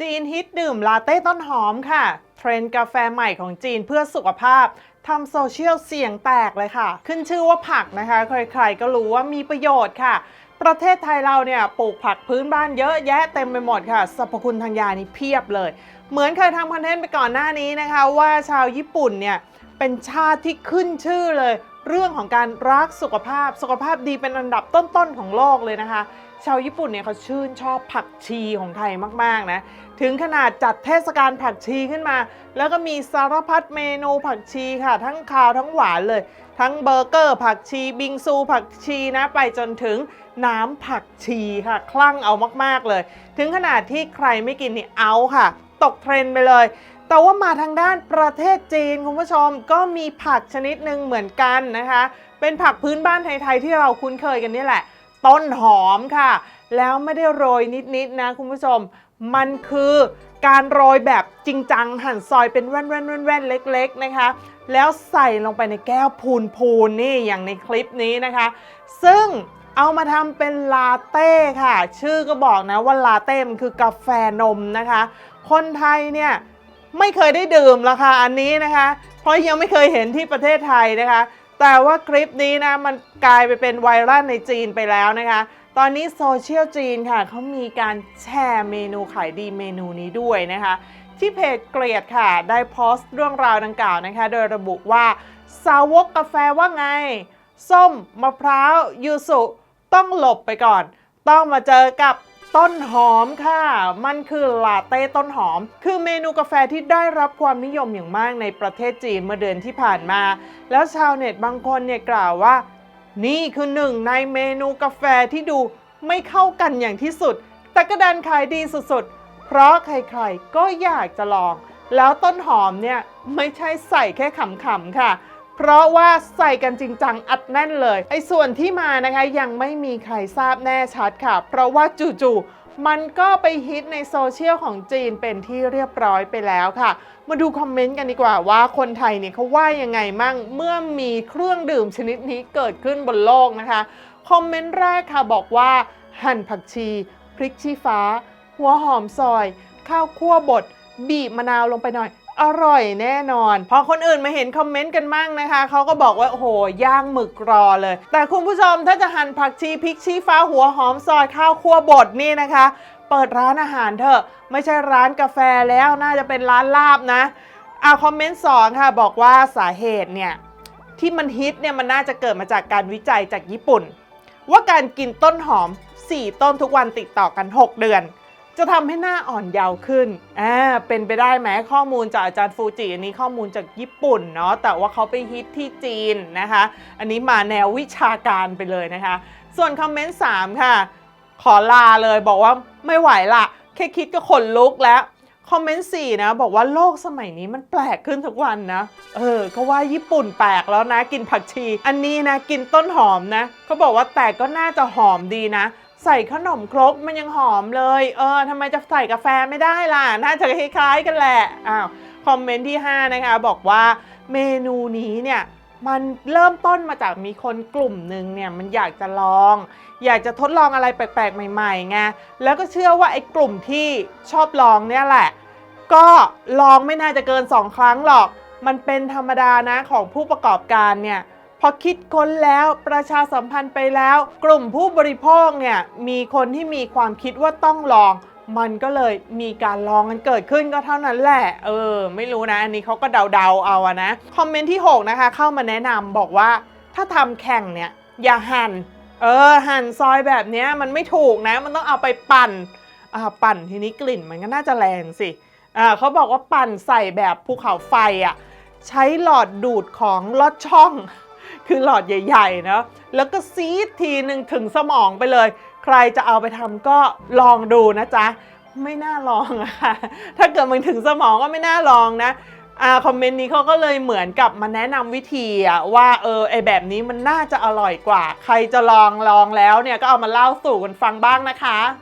จีนฮิตดื่มลาเต้ต้นหอมค่ะ เทรนด์กาแฟใหม่ของจีนเพื่อสุขภาพทำโซเชียลเสียงแตกเลยค่ะ ขึ้นชื่อว่าผักนะคะ ใครๆก็รู้ว่ามีประโยชน์ค่ะ ประเทศไทยเราเนี่ยปลูกผักพื้นบ้านเยอะแยะเต็มไปหมดค่ะสรรพคุณทางยานี่เพียบเลย เหมือนเคยทำคอนเทนต์ไปก่อนหน้านี้นะคะ ว่าชาวญี่ปุ่นเนี่ยเป็นชาติที่ขึ้นชื่อเลย เรื่องของการรักสุขภาพสุขภาพดีเป็นอันดับต้นๆของโลกเลยนะคะ ชาวญี่ปุ่นเนี่ยเขาชื่นชอบผักชีของไทยมากๆนะ ถึงขนาดจัดเทศกาลผักชีขึ้นมา แล้วก็มีสารพัดเมนูผักชีค่ะ ทั้งคาวทั้งหวานเลย ทั้งเบอร์เกอร์ผักชี บิงซูผักชีนะ ไปจนถึงน้ำผักชีค่ะ คลั่งเอามากๆเลย ถึงขนาดที่ใครไม่กินนี่เอาค่ะ ตกเทรนด์ไปเลยแต่ว่ามาทางด้านประเทศจีนคุณผู้ชมก็มีผักชนิดหนึ่งเหมือนกันนะคะ เป็นผักพื้นบ้านไทยๆที่เราคุ้นเคยกันนี่แหละ ต้นหอมค่ะ แล้วไม่ได้โรยนิดๆนะคุณผู้ชม มันคือการโรยแบบจริงจังหั่นซอยเป็นแว่นๆๆเล็ก ๆ นะคะ แล้วใส่ลงไปในแก้วพูนๆนี่อย่างในคลิปนี้นะคะ ซึ่งเอามาทำเป็นลาเต้ค่ะ ชื่อก็บอกนะว่าลาเต้มันคือกาแฟนมนะคะ คนไทยเนี่ยไม่เคยได้ดื่มราคาอันนี้นะคะ เพราะยังไม่เคยเห็นที่ประเทศไทยนะคะ แต่ว่าคลิปนี้นะมันกลายไปเป็นไวรัลในจีนไปแล้วนะคะ ตอนนี้โซเชียลจีนค่ะเขามีการแชร์เมนูขายดีเมนูนี้ด้วยนะคะ ที่เพจเกลียดค่ะ ได้โพสต์เรื่องราวดังกล่าวนะคะ โดยระบุว่า สาวกกาแฟว่าไง ส้ม มะพร้าว ยูสุ ต้องหลบไปก่อน ต้องมาเจอกับ ต้นหอมค่ะ มันคือลาเต้ต้นหอม คือเมนูกาแฟที่ได้รับความนิยมอย่างมากในประเทศจีนเมื่อเดือนที่ผ่านมา แล้วชาวเน็ตบางคนเนี่ยกล่าวว่า นี่คือหนึ่งในเมนูกาแฟที่ดูไม่เข้ากันอย่างที่สุด แต่ก็ดันขายดีสุดๆ เพราะใครๆก็อยากจะลอง แล้วต้นหอมเนี่ยไม่ใช่ใส่แค่ขำๆค่ะ เพราะว่าใส่กันจริงจังอัดแน่นเลยไอ้ส่วนที่มานะคะยังไม่มีใครทราบแน่ชัดค่ะ เพราะว่าจู่ๆมันก็ไปฮิตในโซเชียลของจีนเป็นที่เรียบร้อยไปแล้วค่ะมาดูคอมเมนต์กันดีกว่าว่าคนไทยเนี่ยเขาว่ายังไงมั่งเมื่อมีเครื่องดื่มชนิดนี้เกิดขึ้นบนโลกนะคะคอมเมนต์แรกค่ะบอกว่า หั่นผักชี พริกชี้ฟ้า หัวหอมซอย ข้าวคั่วบดบีบมะนาวลงไปหน่อย อร่อยแน่นอน พอคนอื่นมาเห็นคอมเมนต์กันมั่งนะคะเขาก็บอกว่าโอ้โหย่างหมึกรอเลย แต่คุณผู้ชมถ้าจะหั่นผักชีพริกชี้ฟ้าหัวหอมซอยข้าวคั่วบดนี่นะคะ เปิดร้านอาหารเถอะไม่ใช่ร้านกาแฟแล้วน่าจะเป็นร้านลาบนะอาคอมเมนต์สองค่ะบอกว่าสาเหตุเนี่ยที่มันฮิตเนี่ยมันน่าจะเกิดมาจากการวิจัยจากญี่ปุ่น ว่าการกินต้นหอม 4 ต้นทุกวันติดต่อกัน 6 เดือน จะทำให้หน้าอ่อนเยาว์ขึ้นอ่าเป็นไปได้ไหมข้อมูลจากอาจารย์ฟูจิอันนี้ข้อมูลจากญี่ปุ่นเนาะแต่ว่าเขาไปฮิตที่จีนนะคะ อันนี้มาแนววิชาการไปเลยนะคะ ส่วนคอมเมนต์3ค่ะ ขอลาเลยบอกว่าไม่ไหวละแค่คิดก็ขนลุกแล้วคอมเมนต์4นะ บอกว่าโลกสมัยนี้มันแปลกขึ้นทุกวันนะ เออเขาว่าญี่ปุ่นแปลกแล้วนะกินผักชี อันนี้นะกินต้นหอมนะเขาบอกว่าแต่ก็น่าจะหอมดีนะ ใส่ขนมครกมันยังหอมเลย เออทำไมจะใส่กาแฟไม่ได้ล่ะ น่าจะคล้ายๆกันแหละ อ้าว คอมเมนต์ที่ 5 นะคะ บอกว่าเมนูนี้เนี่ยมันเริ่มต้นมาจากมีคนกลุ่มหนึ่งเนี่ยมันอยากจะลอง อยากจะทดลองอะไรแปลกๆ ใหม่ๆไงแล้วก็เชื่อว่าไอ้กลุ่มที่ชอบลองเนี่ยแหละ ก็ลองไม่น่าจะเกิน 2 ครั้งหรอก มันเป็นธรรมดานะของผู้ประกอบการเนี่ย พอคิดค้นแล้วประชาสัมพันธ์ไปแล้ว กลุ่มผู้บริโภคเนี่ยมีคนที่มีความคิดว่าต้องลอง มันก็เลยมีการลองกันเกิดขึ้นก็เท่านั้นแหละ เออ ไม่รู้นะ อันนี้เขาก็เดาๆเอาอะนะ คอมเมนต์ที่ 6 นะคะ เข้ามาแนะนำบอกว่าถ้าทำแข่งเนี่ยอย่าหั่นเออ หั่นซอยแบบนี้มันไม่ถูกนะ มันต้องเอาไปปั่นอ่าปั่นทีนี้กลิ่นมันก็น่าจะแรงสิอ่าเขาบอกว่าปั่นใส่แบบภูเขาไฟอะใช้หลอดดูดของลอดช่อง คือหลอดใหญ่ๆเนาะแล้วก็ซีดทีหนึ่งถึงสมองไปเลย ใครจะเอาไปทำก็ลองดูนะจ๊ะ ไม่น่าลองอะค่ะ ถ้าเกิดมันถึงสมองก็ไม่น่าลองนะอ่าคอมเมนต์นี้เขาก็เลยเหมือนกับมาแนะนำวิธีอะว่าเออไอแบบนี้มันน่าจะอร่อยกว่า ใครจะลองลองแล้วเนี่ยก็เอามาเล่าสู่กันฟังบ้างนะคะ